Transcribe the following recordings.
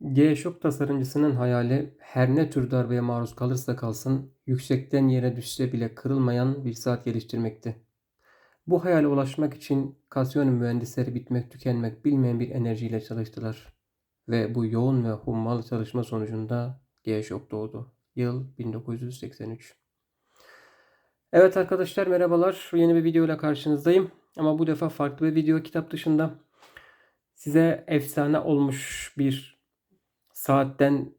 G-Shock tasarımcısının hayali her ne tür darbeye maruz kalırsa kalsın yüksekten yere düşse bile kırılmayan bir saat geliştirmekti. Bu hayale ulaşmak için Casio'nun mühendisleri bitmek tükenmek bilmeyen bir enerjiyle çalıştılar. Ve bu yoğun ve hummalı çalışma sonucunda G-Shock doğdu. Yıl 1983. Evet arkadaşlar merhabalar. Yeni bir video ile karşınızdayım. Ama bu defa farklı bir video kitap dışında. Size efsane olmuş bir saatten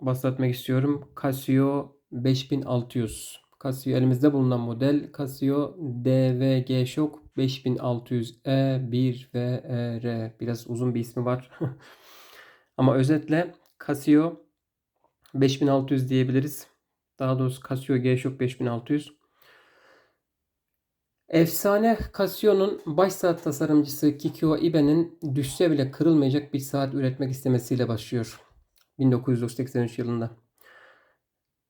bahsetmek istiyorum. Casio 5600. Casio elimizde bulunan model Casio DVG Shock 5600E 1 ve R. Biraz uzun bir ismi var. Ama özetle Casio 5600 diyebiliriz. Daha doğrusu Casio G-Shock 5600. Efsane Casio'nun baş saat tasarımcısı Kikyo Ibe'nin düşse bile kırılmayacak bir saat üretmek istemesiyle başlıyor. 1983 yılında.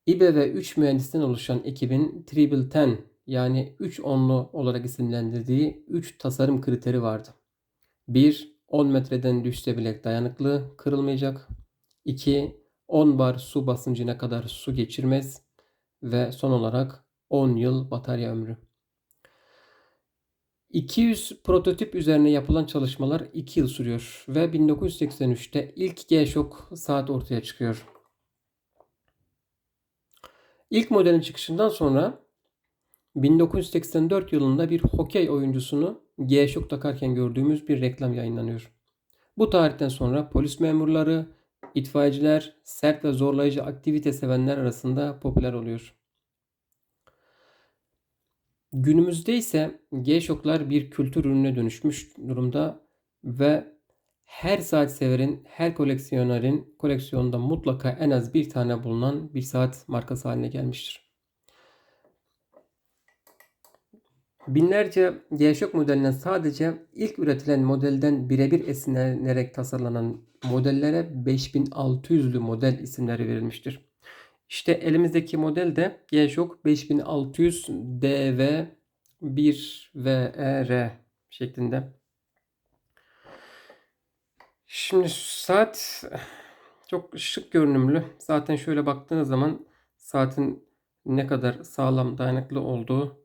Ibe ve 3 mühendisten oluşan ekibin Triple Ten yani 3 onlu olarak isimlendirdiği 3 tasarım kriteri vardı. 1. 10 metreden düşse bile dayanıklı, kırılmayacak. 2. 10 bar su basıncına kadar su geçirmez. Ve son olarak 10 yıl batarya ömrü. 200 prototip üzerine yapılan çalışmalar 2 yıl sürüyor ve 1983'te ilk G-Shock saat ortaya çıkıyor. İlk modelin çıkışından sonra 1984 yılında bir hokey oyuncusunu G-Shock takarken gördüğümüz bir reklam yayınlanıyor. Bu tarihten sonra polis memurları, itfaiyeciler, sert ve zorlayıcı aktivite sevenler arasında popüler oluyor. Günümüzde ise G-Shock'lar bir kültür ürününe dönüşmüş durumda ve her saat severin, her koleksiyonerin koleksiyonunda mutlaka en az bir tane bulunan bir saat markası haline gelmiştir. Binlerce G-Shock modeline sadece ilk üretilen modelden birebir esinlenerek tasarlanan modellere 5600'lü model isimleri verilmiştir. İşte elimizdeki model de G-Shock 5600 DV 1 VER şeklinde. Şimdi saat çok şık görünümlü. Zaten şöyle baktığınız zaman saatin ne kadar sağlam dayanıklı olduğu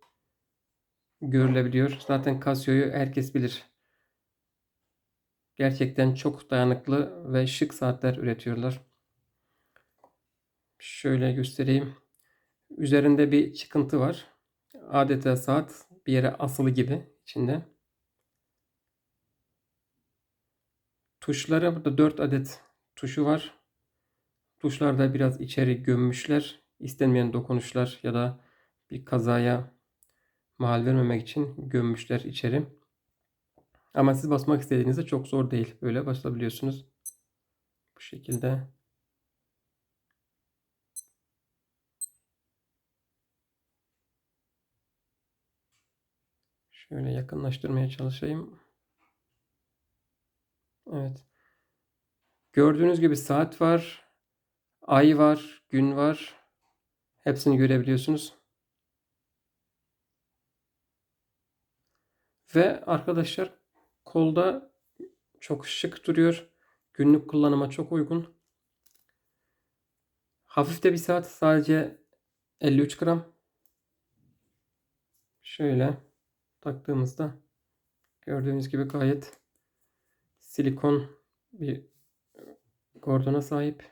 görülebiliyor. Zaten Casio'yu herkes bilir. Gerçekten çok dayanıklı ve şık saatler üretiyorlar. Şöyle göstereyim. Üzerinde bir çıkıntı var. Adeta saat bir yere asılı gibi içinde. Tuşları burada 4 adet tuşu var. Tuşlarda biraz içeri gömmüşler. İstenmeyen dokunuşlar ya da bir kazaya mahal vermemek için gömmüşler içeri. Ama siz basmak istediğinizde çok zor değil. Böyle basabiliyorsunuz. Bu şekilde. Şöyle yakınlaştırmaya çalışayım. Evet. Gördüğünüz gibi saat var. Ay var. Gün var. Hepsini görebiliyorsunuz. Ve arkadaşlar kolda çok şık duruyor. Günlük kullanıma çok uygun. Hafif de bir saat. Sadece 53 gram. Şöyle taktığımızda gördüğünüz gibi gayet silikon bir kordona sahip.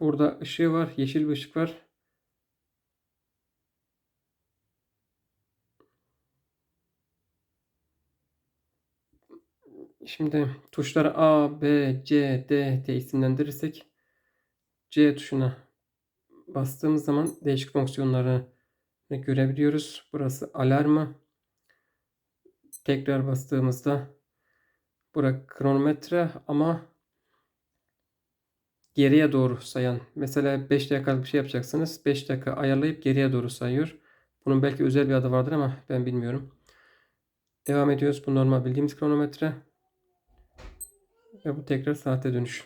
Burada ışığı var. Yeşil bir ışık var. Şimdi tuşları A, B, C, D diye isimlendirirsek C tuşuna bastığımız zaman değişik fonksiyonlarını görebiliyoruz. Burası alarmı. Tekrar bastığımızda burası kronometre ama geriye doğru sayan. Mesela 5 dakikalık bir şey yapacaksınız. 5 dakika ayarlayıp geriye doğru sayıyor. Bunun belki özel bir adı vardır ama ben bilmiyorum. Devam ediyoruz. Bu normal bildiğimiz kronometre. Ve bu tekrar saate dönüş.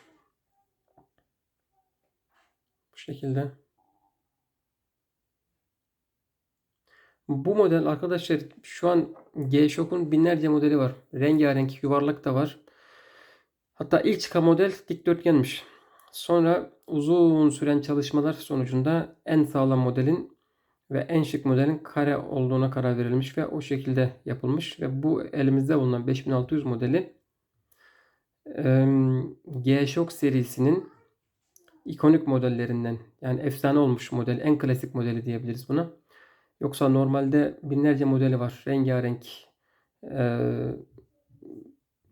Bu şekilde. Bu model arkadaşlar şu an G-Shock'un binlerce modeli var. Rengarenk yuvarlak da var. Hatta ilk çıkan model dikdörtgenmiş. Sonra uzun süren çalışmalar sonucunda en sağlam modelin ve en şık modelin kare olduğuna karar verilmiş ve o şekilde yapılmış ve bu elimizde bulunan 5600 modeli G-Shock serisinin ikonik modellerinden yani efsane olmuş model en klasik modeli diyebiliriz buna. Yoksa normalde binlerce modeli var. Rengarenk. Ee,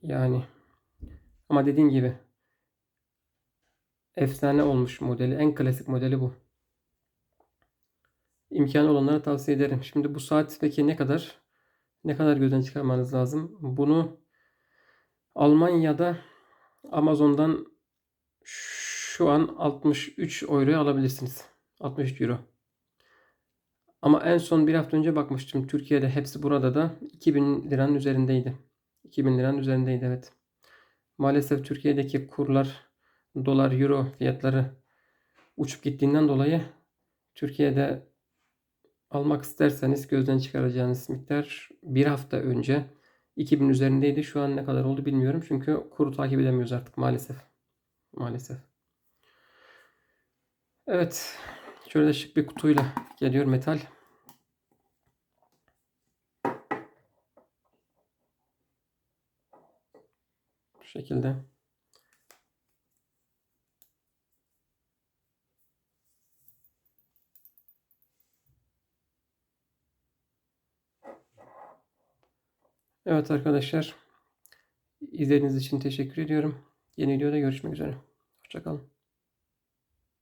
yani ama dediğim gibi efsane olmuş modeli. En klasik modeli bu. İmkanı olanlara tavsiye ederim. Şimdi bu saat peki ne kadar? Ne kadar gözden çıkarmanız lazım? Bunu Almanya'da Amazon'dan şu an 63 euroya alabilirsiniz. 63 euro. Ama en son bir hafta önce bakmıştım. Türkiye'de hepsi burada da 2000 liranın üzerindeydi. 2000 liranın üzerindeydi evet. Maalesef Türkiye'deki kurlar dolar euro fiyatları uçup gittiğinden dolayı Türkiye'de almak isterseniz gözden çıkaracağınız miktar bir hafta önce 2000 üzerindeydi. Şu an ne kadar oldu bilmiyorum. Çünkü kuru takip edemiyoruz artık maalesef. Maalesef. Evet. Şöyle şık bir kutuyla geliyor metal. Şekilde. Evet arkadaşlar. İzlediğiniz için teşekkür ediyorum. Yeni videoda görüşmek üzere. Hoşçakalın.